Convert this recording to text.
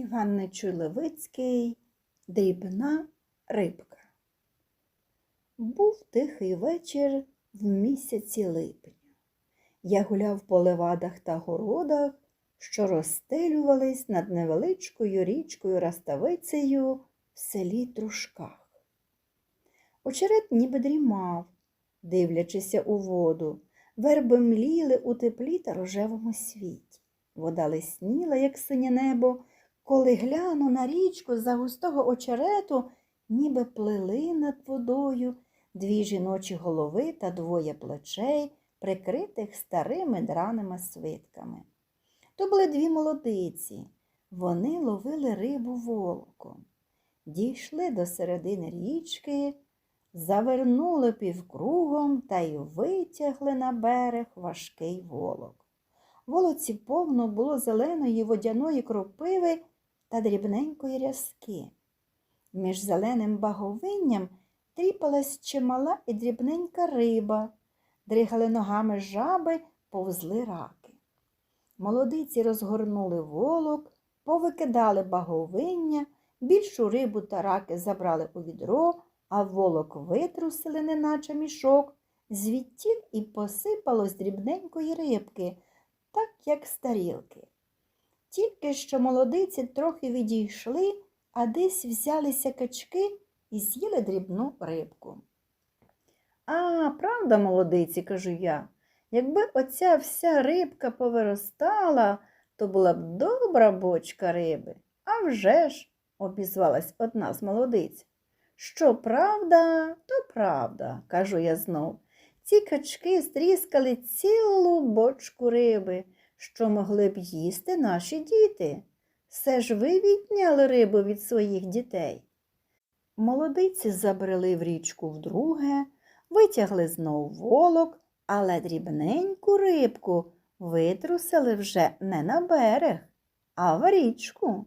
Іван Нечуй-Левицький Дрібна рибка. Був тихий вечір в місяці липня. Я гуляв по левадах та городах, що розстелювались над невеличкою річкою Раставицею в селі Трушках. Очерет ніби дрімав, дивлячися у воду, верби мліли у теплі та рожевому світі. Вода лисніла, як синє небо, коли гляну на річку за густого очерету, ніби плили над водою дві жіночі голови та двоє плечей, прикритих старими драними свитками. То були дві молодиці. Вони ловили рибу волоком. Дійшли до середини річки, завернули півкругом та й витягли на берег важкий волок. Волоці повно було зеленої водяної кропиви та дрібненької рязки. Між зеленим баговинням тріпалась чимала і дрібненька риба, дригали ногами жаби, повзли раки. Молодиці розгорнули волок, повикидали баговиння, більшу рибу та раки забрали у відро, а волок витрусили, неначе мішок, звідтіль і посипалось дрібненької рибки, так як з тарілки. Тільки що молодиці трохи відійшли, а десь взялися качки і з'їли дрібну рибку. А, правда, молодиці, кажу я, якби оця вся рибка повиростала, то була б добра бочка риби. А вже ж, обізвалась одна з молодиць. Що правда, то правда, кажу я знов. Ці качки стріскали цілу бочку риби, що могли б їсти наші діти. Все ж ви відняли рибу від своїх дітей. Молодиці забрели в річку вдруге, витягли знов волок, але дрібненьку рибку витрусили вже не на берег, а в річку.